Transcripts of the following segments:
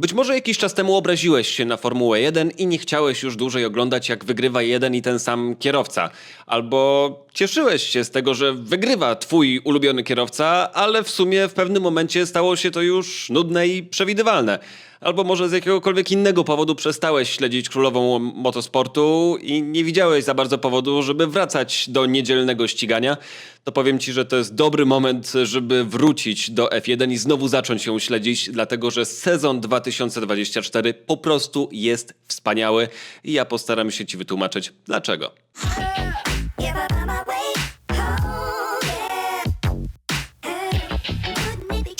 Być może jakiś czas temu obraziłeś się na Formułę 1 i nie chciałeś już dłużej oglądać, jak wygrywa jeden i ten sam kierowca. Albo cieszyłeś się z tego, że wygrywa twój ulubiony kierowca, ale w sumie w pewnym momencie stało się to już nudne i przewidywalne. Albo może z jakiegokolwiek innego powodu przestałeś śledzić królową motosportu i nie widziałeś za bardzo powodu, żeby wracać do niedzielnego ścigania. To powiem ci, że to jest dobry moment, żeby wrócić do F1 i znowu zacząć ją śledzić, dlatego że sezon 2024 po prostu jest wspaniały i ja postaram się ci wytłumaczyć dlaczego.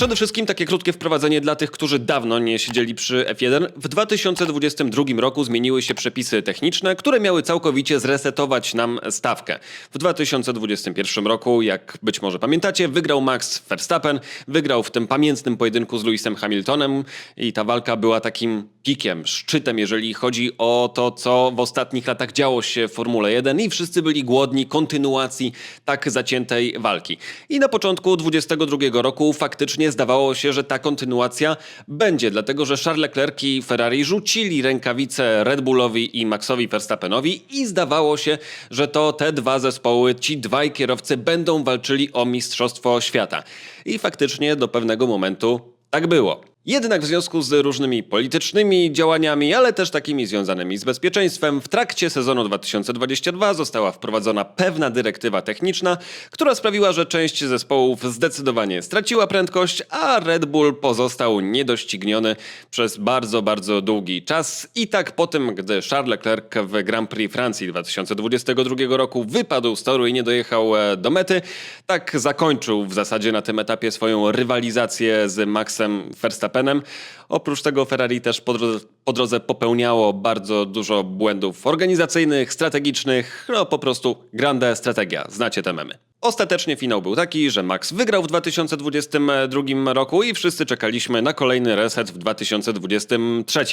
Przede wszystkim takie krótkie wprowadzenie dla tych, którzy dawno nie siedzieli przy F1. W 2022 roku zmieniły się przepisy techniczne, które miały całkowicie zresetować nam stawkę. W 2021 roku, jak być może pamiętacie, wygrał Max Verstappen, wygrał w tym pamiętnym pojedynku z Lewisem Hamiltonem i ta walka była takim pikiem, szczytem, jeżeli chodzi o to, co w ostatnich latach działo się w Formule 1 i wszyscy byli głodni kontynuacji tak zaciętej walki. I na początku 2022 roku faktycznie zdawało się, że ta kontynuacja będzie, dlatego że Charles Leclerc i Ferrari rzucili rękawice Red Bullowi i Maxowi Verstappenowi i zdawało się, że to te dwa zespoły, ci dwaj kierowcy będą walczyli o Mistrzostwo Świata. I faktycznie do pewnego momentu tak było. Jednak w związku z różnymi politycznymi działaniami, ale też takimi związanymi z bezpieczeństwem, w trakcie sezonu 2022 została wprowadzona pewna dyrektywa techniczna, która sprawiła, że część zespołów zdecydowanie straciła prędkość, a Red Bull pozostał niedościgniony przez bardzo, bardzo długi czas. I tak po tym, gdy Charles Leclerc w Grand Prix Francji 2022 roku wypadł z toru i nie dojechał e, do mety, tak zakończył w zasadzie na tym etapie swoją rywalizację z Maxem Verstappenem. Oprócz tego Ferrari też po drodze, po drodze popełniało bardzo dużo błędów organizacyjnych, strategicznych, no po prostu grande strategia. Znacie te memy. Ostatecznie finał był taki, że Max wygrał w 2022 roku i wszyscy czekaliśmy na kolejny reset w 2023.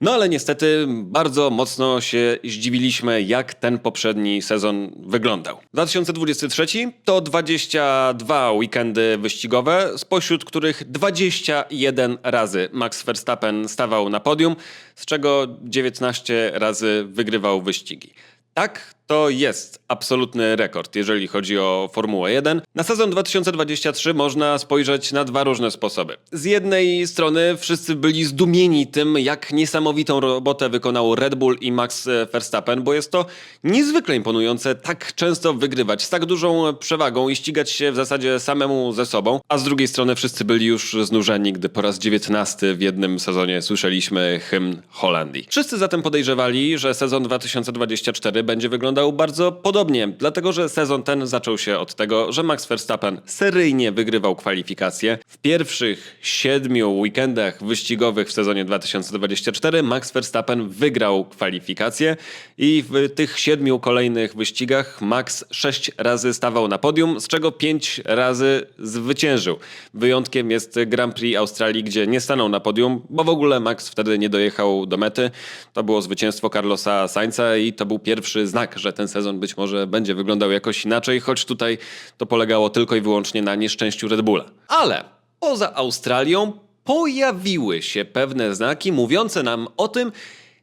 No ale niestety bardzo mocno się zdziwiliśmy, jak ten poprzedni sezon wyglądał. 2023 to 22 weekendy wyścigowe, spośród których 21 razy Max Verstappen stawał na podium, z czego 19 razy wygrywał wyścigi. Tak, to jest absolutny rekord, jeżeli chodzi o Formułę 1. Na sezon 2023 można spojrzeć na dwa różne sposoby. Z jednej strony wszyscy byli zdumieni tym, jak niesamowitą robotę wykonał Red Bull i Max Verstappen, bo jest to niezwykle imponujące tak często wygrywać z tak dużą przewagą i ścigać się w zasadzie samemu ze sobą. A z drugiej strony wszyscy byli już znużeni, gdy po raz 19 w jednym sezonie słyszeliśmy hymn Holandii. Wszyscy zatem podejrzewali, że sezon 2024 będzie wyglądał bardzo podobnie, dlatego że sezon ten zaczął się od tego, że Max Verstappen seryjnie wygrywał kwalifikacje. W pierwszych siedmiu weekendach wyścigowych w sezonie 2024 Max Verstappen wygrał kwalifikacje i w tych siedmiu kolejnych wyścigach Max sześć razy stawał na podium, z czego pięć razy zwyciężył. Wyjątkiem jest Grand Prix Australii, gdzie nie stanął na podium, bo w ogóle Max wtedy nie dojechał do mety. To było zwycięstwo Carlosa Sainza i to był pierwszy znak, że ten sezon być może będzie wyglądał jakoś inaczej, choć tutaj to polegało tylko i wyłącznie na nieszczęściu Red Bulla. Ale poza Australią pojawiły się pewne znaki mówiące nam o tym,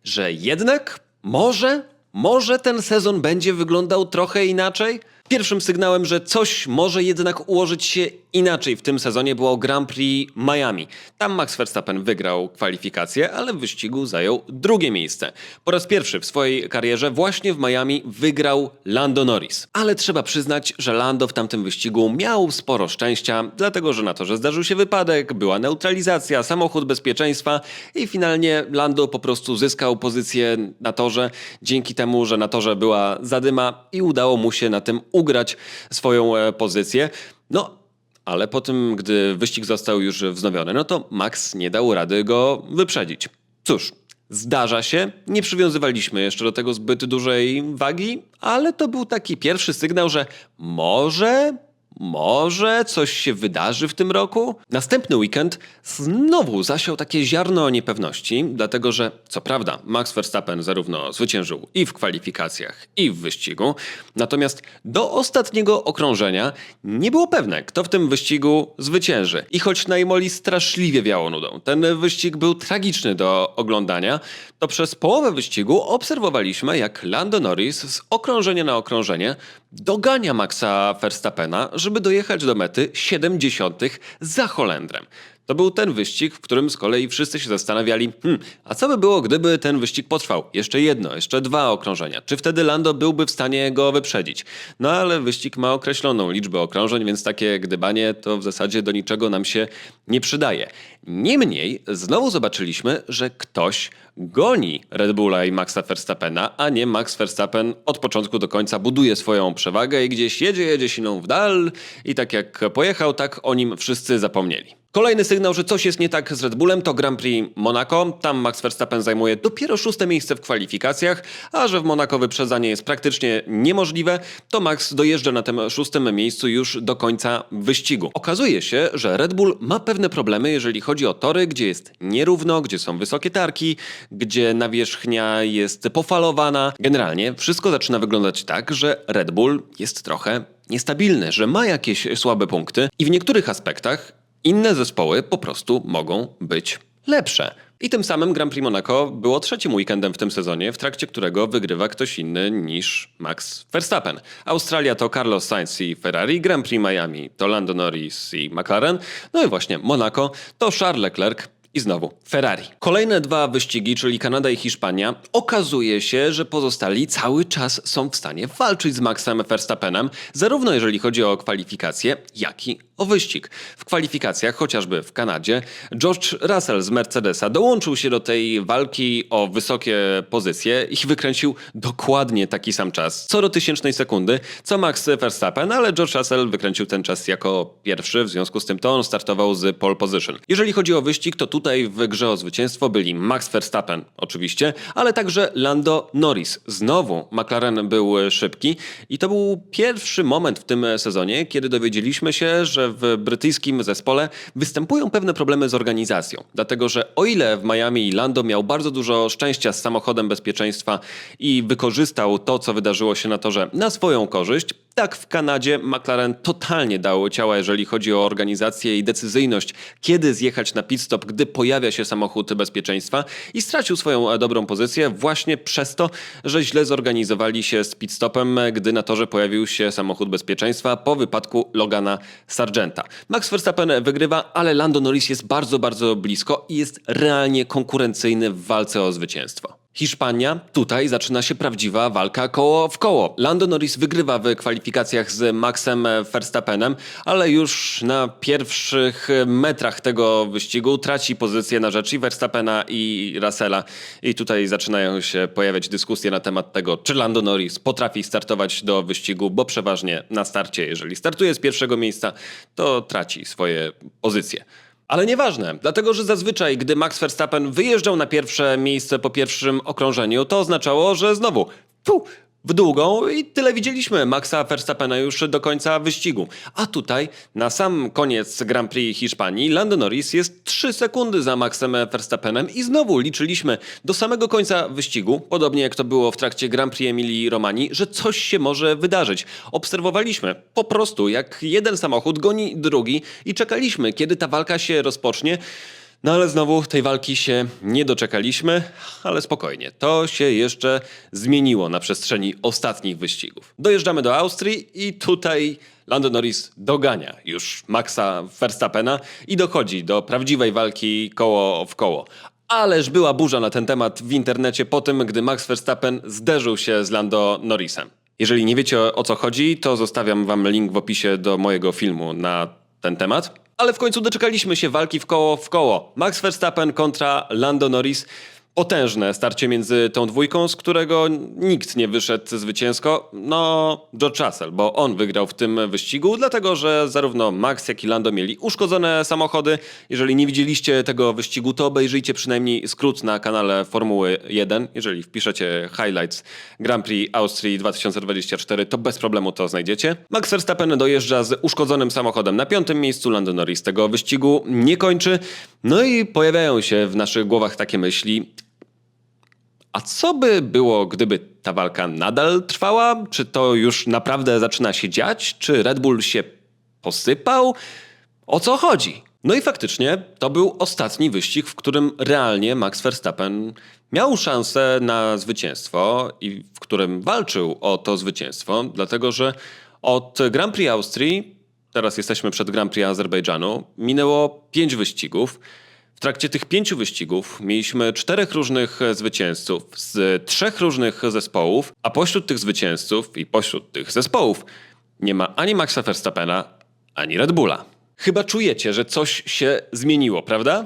że jednak może, może ten sezon będzie wyglądał trochę inaczej. Pierwszym sygnałem, że coś może jednak ułożyć się inaczej w tym sezonie było Grand Prix Miami. Tam Max Verstappen wygrał kwalifikacje, ale w wyścigu zajął drugie miejsce. Po raz pierwszy w swojej karierze właśnie w Miami wygrał Lando Norris. Ale trzeba przyznać, że Lando w tamtym wyścigu miał sporo szczęścia, dlatego że na torze zdarzył się wypadek, była neutralizacja, samochód bezpieczeństwa i finalnie Lando po prostu zyskał pozycję na torze dzięki temu, że na torze była zadyma i udało mu się na tym ugrać swoją e, pozycję. No, ale po tym, gdy wyścig został już wznowiony, no to Max nie dał rady go wyprzedzić. Cóż, zdarza się, nie przywiązywaliśmy jeszcze do tego zbyt dużej wagi, ale to był taki pierwszy sygnał, że może może coś się wydarzy w tym roku? Następny weekend znowu zasiał takie ziarno niepewności, dlatego że co prawda Max Verstappen zarówno zwyciężył i w kwalifikacjach, i w wyścigu, natomiast do ostatniego okrążenia nie było pewne, kto w tym wyścigu zwycięży. I choć na Imoli straszliwie wiało nudą, ten wyścig był tragiczny do oglądania, to przez połowę wyścigu obserwowaliśmy, jak Lando Norris z okrążenia na okrążenie dogania Maxa Verstappena, żeby dojechać do mety 70 za Holendrem. To był ten wyścig, w którym z kolei wszyscy się zastanawiali, hmm, a co by było, gdyby ten wyścig potrwał? Jeszcze jedno, jeszcze dwa okrążenia. Czy wtedy Lando byłby w stanie go wyprzedzić? No ale wyścig ma określoną liczbę okrążeń, więc takie gdybanie to w zasadzie do niczego nam się nie przydaje. Niemniej znowu zobaczyliśmy, że ktoś goni Red Bulla i Maxa Verstappena, a nie Max Verstappen od początku do końca buduje swoją przewagę i gdzieś jedzie, jedzie siną w dal i tak jak pojechał, tak o nim wszyscy zapomnieli. Kolejny sygnał, że coś jest nie tak z Red Bullem to Grand Prix Monaco. Tam Max Verstappen zajmuje dopiero szóste miejsce w kwalifikacjach, a że w Monaco wyprzedzanie jest praktycznie niemożliwe, to Max dojeżdża na tym szóstym miejscu już do końca wyścigu. Okazuje się, że Red Bull ma pewne problemy, jeżeli chodzi o tory, gdzie jest nierówno, gdzie są wysokie tarki, gdzie nawierzchnia jest pofalowana. Generalnie wszystko zaczyna wyglądać tak, że Red Bull jest trochę niestabilny, że ma jakieś słabe punkty i w niektórych aspektach inne zespoły po prostu mogą być lepsze. I tym samym Grand Prix Monaco było trzecim weekendem w tym sezonie, w trakcie którego wygrywa ktoś inny niż Max Verstappen. Australia to Carlos Sainz i Ferrari, Grand Prix Miami to Lando Norris i McLaren, no i właśnie Monaco to Charles Leclerc i znowu Ferrari. Kolejne dwa wyścigi, czyli Kanada i Hiszpania, okazuje się, że pozostali cały czas są w stanie walczyć z Maxem Verstappenem, zarówno jeżeli chodzi o kwalifikacje, jak i o wyścig. W kwalifikacjach, chociażby w Kanadzie, George Russell z Mercedesa dołączył się do tej walki o wysokie pozycje i wykręcił dokładnie taki sam czas, co do tysięcznej sekundy, co Max Verstappen, ale George Russell wykręcił ten czas jako pierwszy, w związku z tym to on startował z pole position. Jeżeli chodzi o wyścig, to tutaj w grze o zwycięstwo byli Max Verstappen, oczywiście, ale także Lando Norris. Znowu McLaren był szybki i to był pierwszy moment w tym sezonie, kiedy dowiedzieliśmy się, że w brytyjskim zespole występują pewne problemy z organizacją. Dlatego, że o ile w Miami Lando miał bardzo dużo szczęścia z samochodem bezpieczeństwa i wykorzystał to, co wydarzyło się na torze na swoją korzyść, tak w Kanadzie McLaren totalnie dał ciała, jeżeli chodzi o organizację i decyzyjność, kiedy zjechać na pit stop, gdy pojawia się samochód bezpieczeństwa i stracił swoją e, dobrą pozycję właśnie przez to, że źle zorganizowali się z pit stopem, gdy na torze pojawił się samochód bezpieczeństwa po wypadku Logana Sargenta. Max Verstappen wygrywa, ale Lando Norris jest bardzo, bardzo blisko i jest realnie konkurencyjny w walce o zwycięstwo. Hiszpania, tutaj zaczyna się prawdziwa walka koło w koło. Lando Norris wygrywa w kwalifikacjach z Maxem Verstappenem, ale już na pierwszych metrach tego wyścigu traci pozycję na rzecz i Verstappena i Russella. I tutaj zaczynają się pojawiać dyskusje na temat tego, czy Lando Norris potrafi startować do wyścigu, bo przeważnie na starcie, jeżeli startuje z pierwszego miejsca, to traci swoje pozycje. Ale nieważne, dlatego że zazwyczaj, gdy Max Verstappen wyjeżdżał na pierwsze miejsce po pierwszym okrążeniu, to oznaczało, że znowu w długą i tyle widzieliśmy Maxa Verstappena już do końca wyścigu. A tutaj na sam koniec Grand Prix Hiszpanii Lando Norris jest 3 sekundy za Maxem Verstappenem i znowu liczyliśmy do samego końca wyścigu, podobnie jak to było w trakcie Grand Prix Emilii Romanii, że coś się może wydarzyć. Obserwowaliśmy po prostu jak jeden samochód goni drugi i czekaliśmy kiedy ta walka się rozpocznie. No ale znowu tej walki się nie doczekaliśmy, ale spokojnie, to się jeszcze zmieniło na przestrzeni ostatnich wyścigów. Dojeżdżamy do Austrii i tutaj Lando Norris dogania już Maxa Verstappena i dochodzi do prawdziwej walki koło w koło. Ależ była burza na ten temat w internecie po tym, gdy Max Verstappen zderzył się z Lando Norrisem. Jeżeli nie wiecie o, co chodzi, to zostawiam wam link w opisie do mojego filmu na ten temat. Ale w końcu doczekaliśmy się walki w koło w koło. Max Verstappen kontra Lando Norris. Potężne starcie między tą dwójką, z którego nikt nie wyszedł zwycięsko. No, George Russell, bo on wygrał w tym wyścigu, dlatego że zarówno Max, jak i Lando mieli uszkodzone samochody. Jeżeli nie widzieliście tego wyścigu, to obejrzyjcie przynajmniej skrót na kanale Formuły 1. Jeżeli wpiszecie highlights Grand Prix Austrii 2024, to bez problemu to znajdziecie. Max Verstappen dojeżdża z uszkodzonym samochodem na piątym miejscu, Lando Norris tego wyścigu nie kończy. No i pojawiają się w naszych głowach takie myśli, a co by było, gdyby ta walka nadal trwała? Czy to już naprawdę zaczyna się dziać? Czy Red Bull się posypał? O co chodzi? No i faktycznie to był ostatni wyścig, w którym realnie Max Verstappen miał szansę na zwycięstwo i w którym walczył o to zwycięstwo, dlatego że od Grand Prix Austrii, teraz jesteśmy przed Grand Prix Azerbejdżanu, minęło pięć wyścigów. W trakcie tych pięciu wyścigów mieliśmy czterech różnych zwycięzców z trzech różnych zespołów, a pośród tych zwycięzców i pośród tych zespołów nie ma ani Maxa Verstappena, ani Red Bulla. Chyba czujecie, że coś się zmieniło, prawda?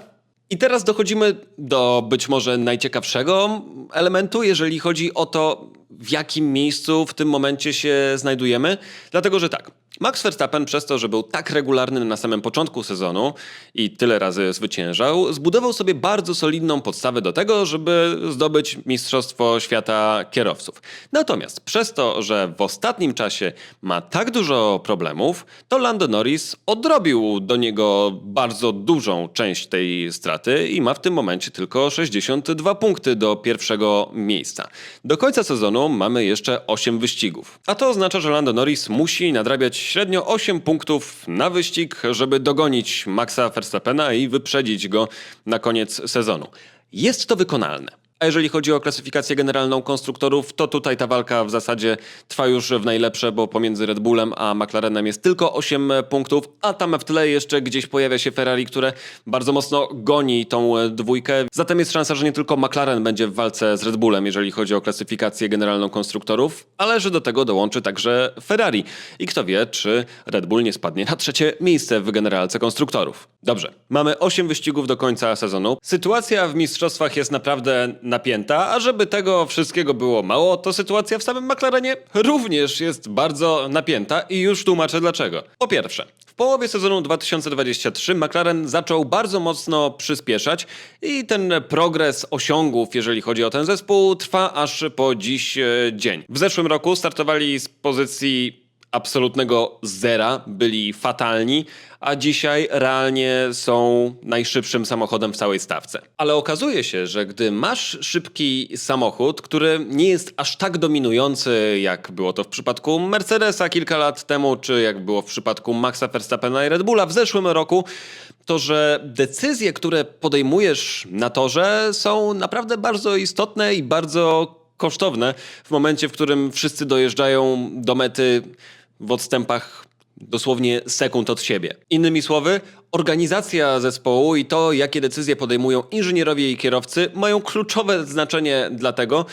I teraz dochodzimy do być może najciekawszego elementu, jeżeli chodzi o to, w jakim miejscu w tym momencie się znajdujemy. Dlatego, że tak, Max Verstappen przez to, że był tak regularny na samym początku sezonu i tyle razy zwyciężał, zbudował sobie bardzo solidną podstawę do tego, żeby zdobyć Mistrzostwo Świata Kierowców. Natomiast przez to, że w ostatnim czasie ma tak dużo problemów, to Lando Norris odrobił do niego bardzo dużą część tej straty i ma w tym momencie tylko 62 punkty do pierwszego miejsca. Do końca sezonu mamy jeszcze 8 wyścigów. A to oznacza, że Lando Norris musi nadrabiać średnio 8 punktów na wyścig, żeby dogonić Maxa Verstappena i wyprzedzić go na koniec sezonu. Jest to wykonalne. A jeżeli chodzi o klasyfikację generalną konstruktorów, to tutaj ta walka w zasadzie trwa już w najlepsze, bo pomiędzy Red Bullem a McLarenem jest tylko 8 punktów, a tam w tle jeszcze gdzieś pojawia się Ferrari, które bardzo mocno goni tą dwójkę. Zatem jest szansa, że nie tylko McLaren będzie w walce z Red Bullem, jeżeli chodzi o klasyfikację generalną konstruktorów, ale że do tego dołączy także Ferrari. I kto wie, czy Red Bull nie spadnie na trzecie miejsce w generalce konstruktorów. Dobrze, mamy 8 wyścigów do końca sezonu. Sytuacja w mistrzostwach jest naprawdę napięta, a żeby tego wszystkiego było mało, to sytuacja w samym McLarenie również jest bardzo napięta i już tłumaczę dlaczego. Po pierwsze, w połowie sezonu 2023 McLaren zaczął bardzo mocno przyspieszać i ten progres osiągów, jeżeli chodzi o ten zespół, trwa aż po dziś e, dzień. W zeszłym roku startowali z pozycji absolutnego zera, byli fatalni, a dzisiaj realnie są najszybszym samochodem w całej stawce. Ale okazuje się, że gdy masz szybki samochód, który nie jest aż tak dominujący, jak było to w przypadku Mercedesa kilka lat temu, czy jak było w przypadku Maxa Verstappena i Red Bulla w zeszłym roku, to że decyzje, które podejmujesz na torze są naprawdę bardzo istotne i bardzo kosztowne w momencie, w którym wszyscy dojeżdżają do mety w odstępach dosłownie sekund od siebie. Innymi słowy, organizacja zespołu i to, jakie decyzje podejmują inżynierowie i kierowcy, mają kluczowe znaczenie dla tego,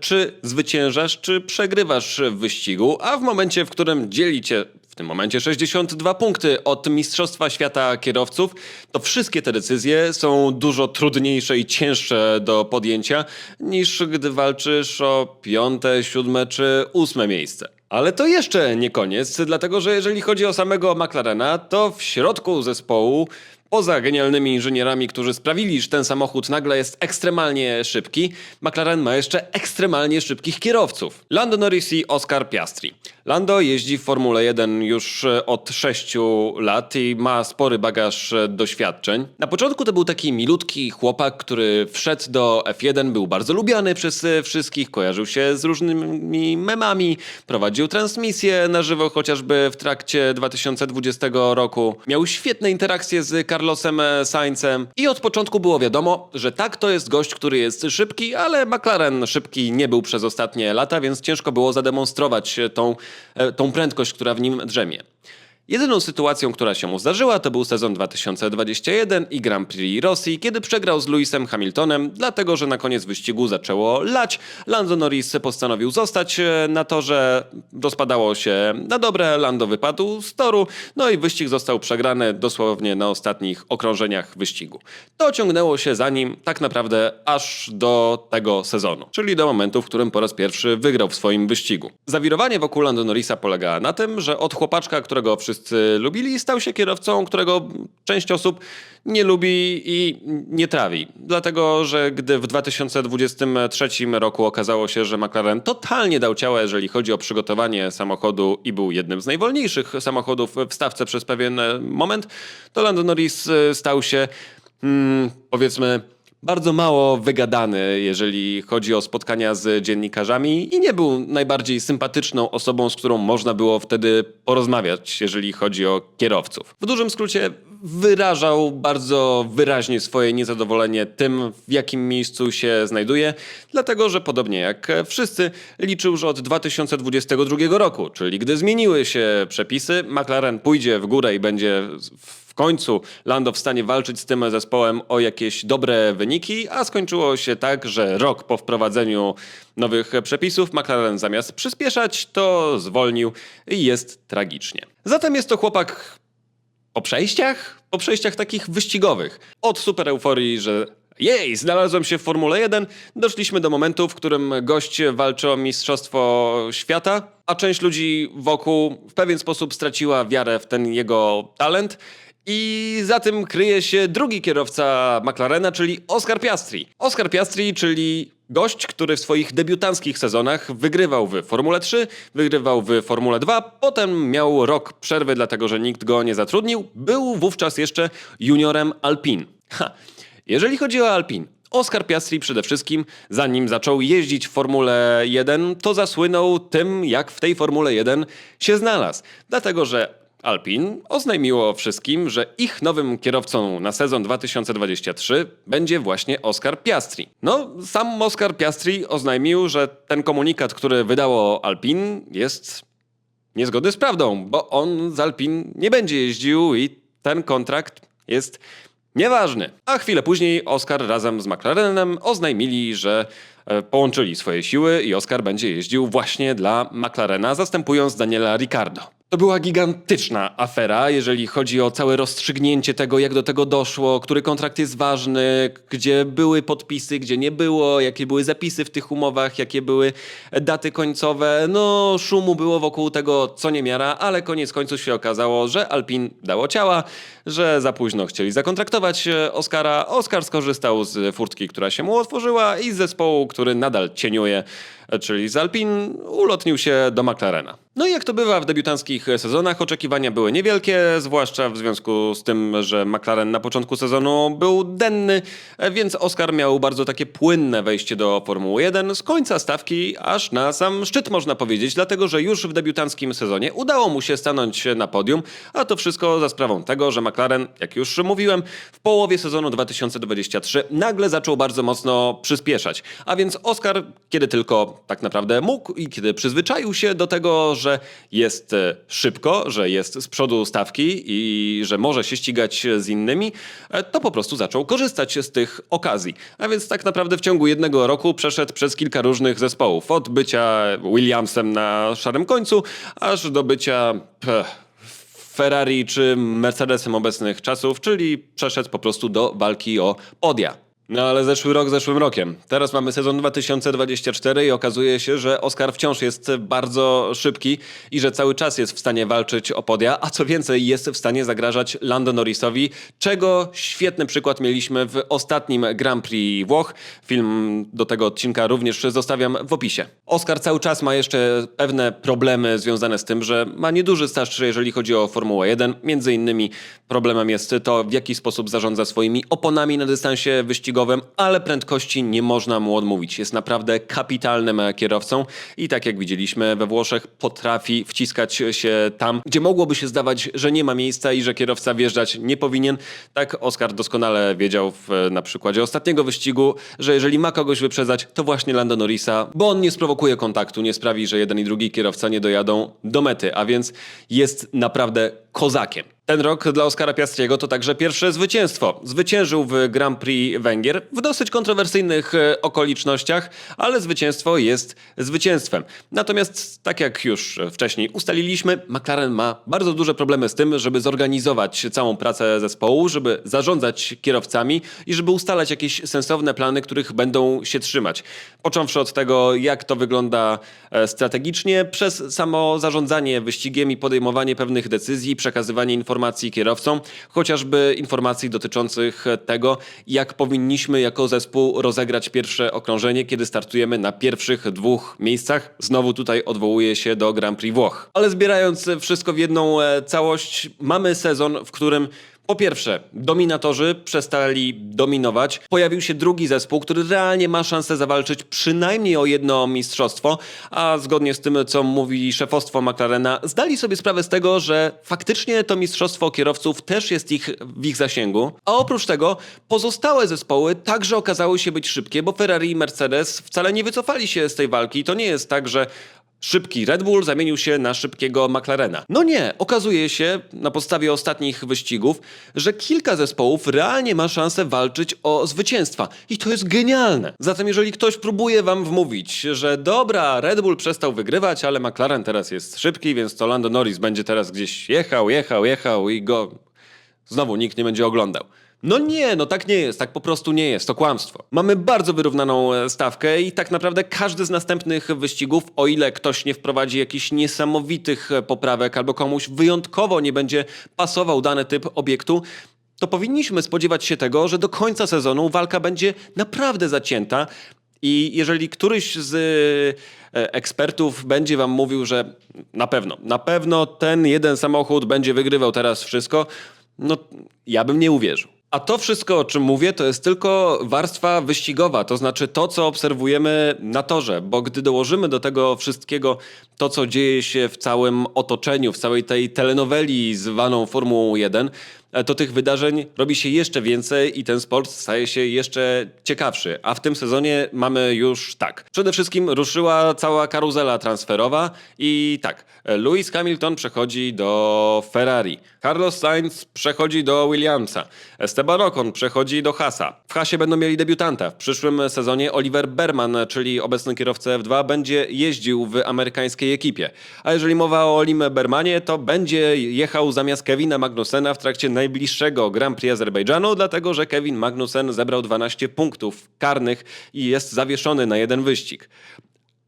czy zwyciężasz, czy przegrywasz w wyścigu, a w momencie, w którym dzielicie w tym momencie 62 punkty od Mistrzostwa Świata Kierowców, to wszystkie te decyzje są dużo trudniejsze i cięższe do podjęcia niż gdy walczysz o piąte, siódme czy ósme miejsce. Ale to jeszcze nie koniec, dlatego że jeżeli chodzi o samego McLarena, to w środku zespołu Poza genialnymi inżynierami, którzy sprawili, że ten samochód nagle jest ekstremalnie szybki, McLaren ma jeszcze ekstremalnie szybkich kierowców. Lando Norris i Oscar Piastri. Lando jeździ w Formule 1 już e, od 6 lat i ma spory bagaż e, doświadczeń. Na początku to był taki milutki chłopak, który wszedł do F1, był bardzo lubiany przez e, wszystkich, kojarzył się z różnymi memami, prowadził transmisję na żywo chociażby w trakcie 2020 roku. Miał świetne interakcje z Carlosem e, Saincem i od początku było wiadomo, że tak to jest gość, który jest szybki, ale McLaren szybki nie był przez ostatnie lata, więc ciężko było zademonstrować tą, e, tą prędkość, która w nim drzemie. Jedyną sytuacją, która się mu zdarzyła, to był sezon 2021 i Grand Prix Rosji, kiedy przegrał z Lewisem Hamiltonem, dlatego że na koniec wyścigu zaczęło lać. Lando Norris postanowił zostać e, na torze, rozpadało się na dobre, Lando wypadł z toru, no i wyścig został przegrany dosłownie na ostatnich okrążeniach wyścigu. To ciągnęło się za nim tak naprawdę aż do tego sezonu, czyli do momentu, w którym po raz pierwszy wygrał w swoim wyścigu. Zawirowanie wokół Lando Norrisa polega na tym, że od chłopaczka, którego wszyscy lubili, stał się kierowcą, którego część osób nie lubi i nie trawi. Dlatego, że gdy w 2023 roku okazało się, że McLaren totalnie dał ciała, jeżeli chodzi o przygotowanie samochodu i był jednym z najwolniejszych samochodów w stawce przez pewien moment, to Lando Norris stał się, mm, powiedzmy, bardzo mało wygadany, jeżeli chodzi o spotkania z dziennikarzami i nie był najbardziej sympatyczną osobą, z którą można było wtedy porozmawiać, jeżeli chodzi o kierowców. W dużym skrócie wyrażał bardzo wyraźnie swoje niezadowolenie tym, w jakim miejscu się znajduje, dlatego że podobnie jak wszyscy liczył, że od 2022 roku, czyli gdy zmieniły się przepisy, McLaren pójdzie w górę i będzie w końcu Lando w stanie walczyć z tym zespołem o jakieś dobre wyniki, a skończyło się tak, że rok po wprowadzeniu nowych przepisów McLaren zamiast przyspieszać, to zwolnił i jest tragicznie. Zatem jest to chłopak po przejściach? Po przejściach takich wyścigowych. Od super euforii, że jej, znalazłem się w Formule 1, doszliśmy do momentu, w którym gość walczy o Mistrzostwo Świata, a część ludzi wokół w pewien sposób straciła wiarę w ten jego talent. I za tym kryje się drugi kierowca McLarena, czyli Oscar Piastri. Oscar Piastri, czyli gość, który w swoich debiutanckich sezonach wygrywał w Formule 3, wygrywał w Formule 2, potem miał rok przerwy, dlatego że nikt go nie zatrudnił. Był wówczas jeszcze juniorem Alpine. Ha. Jeżeli chodzi o Alpine, Oscar Piastri przede wszystkim, zanim zaczął jeździć w Formule 1, to zasłynął tym, jak w tej Formule 1 się znalazł. Dlatego, że Alpine oznajmiło wszystkim, że ich nowym kierowcą na sezon 2023 będzie właśnie Oscar Piastri. No, sam Oscar Piastri oznajmił, że ten komunikat, który wydało Alpine jest niezgodny z prawdą, bo on z Alpine nie będzie jeździł i ten kontrakt jest nieważny. A chwilę później Oscar razem z McLarenem oznajmili, że e, połączyli swoje siły i Oscar będzie jeździł właśnie dla McLarena, zastępując Daniela Ricardo. To była gigantyczna afera, jeżeli chodzi o całe rozstrzygnięcie tego, jak do tego doszło, który kontrakt jest ważny, gdzie były podpisy, gdzie nie było, jakie były zapisy w tych umowach, jakie były daty końcowe. No, szumu było wokół tego co niemiara, ale koniec końców się okazało, że Alpin dało ciała, że za późno chcieli zakontraktować e, Oscara. Oscar skorzystał z furtki, która się mu otworzyła i z zespołu, który nadal cieniuje, e, czyli z Alpin, ulotnił się do McLarena. No i jak to bywa w debiutanckich sezonach, oczekiwania były niewielkie, zwłaszcza w związku z tym, że McLaren na początku sezonu był denny, więc Oscar miał bardzo takie płynne wejście do Formuły 1 z końca stawki aż na sam szczyt można powiedzieć, dlatego że już w debiutanckim sezonie udało mu się stanąć na podium, a to wszystko za sprawą tego, że McLaren, jak już mówiłem, w połowie sezonu 2023 nagle zaczął bardzo mocno przyspieszać. A więc Oscar, kiedy tylko tak naprawdę mógł i kiedy przyzwyczaił się do tego, że jest e, szybko, że jest z przodu stawki i że może się ścigać z innymi, e, to po prostu zaczął korzystać z tych okazji. A więc tak naprawdę w ciągu jednego roku przeszedł przez kilka różnych zespołów. Od bycia Williamsem na szarym końcu, aż do bycia... Ferrari czy Mercedesem obecnych czasów, czyli przeszedł po prostu do walki o podia. No ale zeszły rok zeszłym rokiem. Teraz mamy sezon 2024 i okazuje się, że Oscar wciąż jest bardzo szybki i że cały czas jest w stanie walczyć o podia, a co więcej jest w stanie zagrażać Lando Norrisowi, czego świetny przykład mieliśmy w ostatnim Grand Prix Włoch. Film do tego odcinka również zostawiam w opisie. Oscar cały czas ma jeszcze pewne problemy związane z tym, że ma nieduży staż, jeżeli chodzi o Formułę 1. Między innymi problemem jest to, w jaki sposób zarządza swoimi oponami na dystansie wyścigowym, ale prędkości nie można mu odmówić. Jest naprawdę kapitalnym kierowcą i tak jak widzieliśmy we Włoszech potrafi wciskać się tam, gdzie mogłoby się zdawać, że nie ma miejsca i że kierowca wjeżdżać nie powinien. Tak Oscar doskonale wiedział w, na przykładzie ostatniego wyścigu, że jeżeli ma kogoś wyprzedzać, to właśnie Lando Norrisa, bo on nie sprowokuje kontaktu, nie sprawi, że jeden i drugi kierowca nie dojadą do mety, a więc jest naprawdę kozakiem. Ten rok dla Oskara Piastriego to także pierwsze zwycięstwo. Zwyciężył w Grand Prix Węgier w dosyć kontrowersyjnych e, okolicznościach, ale zwycięstwo jest zwycięstwem. Natomiast, tak jak już wcześniej ustaliliśmy, McLaren ma bardzo duże problemy z tym, żeby zorganizować całą pracę zespołu, żeby zarządzać kierowcami i żeby ustalać jakieś sensowne plany, których będą się trzymać. Począwszy od tego, jak to wygląda e, strategicznie, przez samo zarządzanie wyścigiem i podejmowanie pewnych decyzji, przekazywanie informacji kierowcom, chociażby informacji dotyczących tego, jak powinniśmy jako zespół rozegrać pierwsze okrążenie, kiedy startujemy na pierwszych dwóch miejscach. Znowu tutaj odwołuję się do Grand Prix Włoch. Ale zbierając wszystko w jedną e, całość, mamy sezon, w którym po pierwsze, dominatorzy przestali dominować. Pojawił się drugi zespół, który realnie ma szansę zawalczyć przynajmniej o jedno mistrzostwo, a zgodnie z tym, co mówi szefostwo McLarena, zdali sobie sprawę z tego, że faktycznie to mistrzostwo kierowców też jest ich w ich zasięgu. A oprócz tego pozostałe zespoły także okazały się być szybkie, bo Ferrari i Mercedes wcale nie wycofali się z tej walki. To nie jest tak, że Szybki Red Bull zamienił się na szybkiego McLarena. No nie, okazuje się na podstawie ostatnich wyścigów, że kilka zespołów realnie ma szansę walczyć o zwycięstwa. I to jest genialne. Zatem jeżeli ktoś próbuje wam wmówić, że dobra, Red Bull przestał wygrywać, ale McLaren teraz jest szybki, więc to Lando Norris będzie teraz gdzieś jechał, jechał, jechał i go znowu nikt nie będzie oglądał. No nie, no tak nie jest, tak po prostu nie jest, to kłamstwo. Mamy bardzo wyrównaną e, stawkę i tak naprawdę każdy z następnych wyścigów, o ile ktoś nie wprowadzi jakichś niesamowitych e, poprawek albo komuś wyjątkowo nie będzie pasował dany typ obiektu, to powinniśmy spodziewać się tego, że do końca sezonu walka będzie naprawdę zacięta. I jeżeli któryś z e, ekspertów będzie wam mówił, że na pewno, na pewno ten jeden samochód będzie wygrywał teraz wszystko, no ja bym nie uwierzył. A to wszystko, o czym mówię, to jest tylko warstwa wyścigowa, to znaczy to, co obserwujemy na torze, bo gdy dołożymy do tego wszystkiego to, co dzieje się w całym otoczeniu, w całej tej telenoweli zwaną Formułą 1, e, to tych wydarzeń robi się jeszcze więcej i ten sport staje się jeszcze ciekawszy. A w tym sezonie mamy już tak. Przede wszystkim ruszyła cała karuzela transferowa i tak, e, Lewis Hamilton przechodzi do Ferrari, Carlos Sainz przechodzi do Williamsa, Esteban Ocon przechodzi do Hasa. W Hasie będą mieli debiutanta. W przyszłym sezonie Oliver Berman, czyli obecny kierowca F2, będzie jeździł w amerykańskiej ekipie. A jeżeli mowa o Olim Bermanie, to będzie jechał zamiast Kevina Magnusena w trakcie najbliższego Grand Prix Azerbejdżanu, dlatego że Kevin Magnussen zebrał 12 punktów karnych i jest zawieszony na jeden wyścig.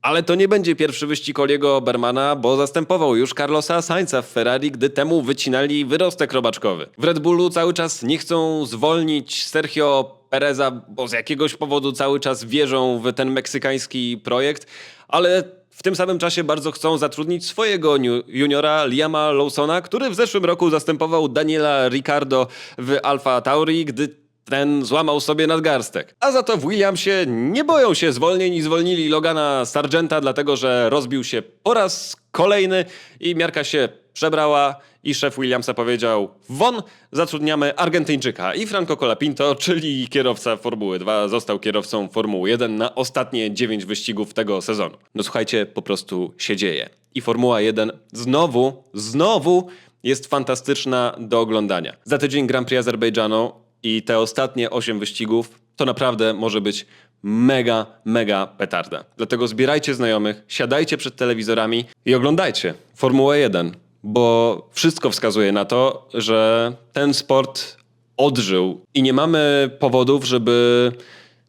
Ale to nie będzie pierwszy wyścig Oliego Bermana, bo zastępował już Carlosa Sainza w Ferrari, gdy temu wycinali wyrostek robaczkowy. W Red Bullu cały czas nie chcą zwolnić Sergio Pereza, bo z jakiegoś powodu cały czas wierzą w ten meksykański projekt, ale w tym samym czasie bardzo chcą zatrudnić swojego juniora Liama Lawsona, który w zeszłym roku zastępował Daniela Ricardo w Alfa Tauri, gdy ten złamał sobie nadgarstek. A za to w Williamsie nie boją się zwolnień i zwolnili Logana Sargenta, dlatego że rozbił się po raz kolejny i miarka się przebrała i szef Williamsa powiedział won, zatrudniamy Argentyńczyka. I Franco Colapinto, czyli kierowca Formuły 2, został kierowcą Formuły 1 na ostatnie 9 wyścigów tego sezonu. No słuchajcie, po prostu się dzieje. I Formuła 1 znowu, znowu jest fantastyczna do oglądania. Za tydzień Grand Prix Azerbejdżanu i te ostatnie 8 wyścigów to naprawdę może być mega, mega petarda. Dlatego zbierajcie znajomych, siadajcie przed telewizorami i oglądajcie Formułę 1, bo wszystko wskazuje na to, że ten sport odżył i nie mamy powodów, żeby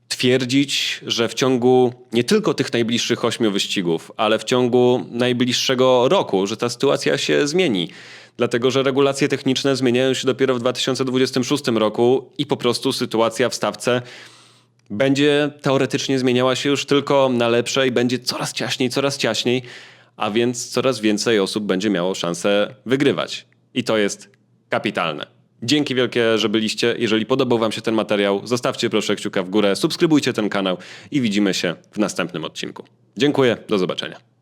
twierdzić, że w ciągu nie tylko tych najbliższych ośmiu wyścigów, ale w ciągu najbliższego roku, że ta sytuacja się zmieni. Dlatego, że regulacje techniczne zmieniają się dopiero w 2026 roku i po prostu sytuacja w stawce będzie teoretycznie zmieniała się już tylko na lepsze i będzie coraz ciaśniej, coraz ciaśniej, a więc coraz więcej osób będzie miało szansę wygrywać. I to jest kapitalne. Dzięki wielkie, że byliście. Jeżeli podobał Wam się ten materiał, zostawcie proszę kciuka w górę, subskrybujcie ten kanał i widzimy się w następnym odcinku. Dziękuję, do zobaczenia.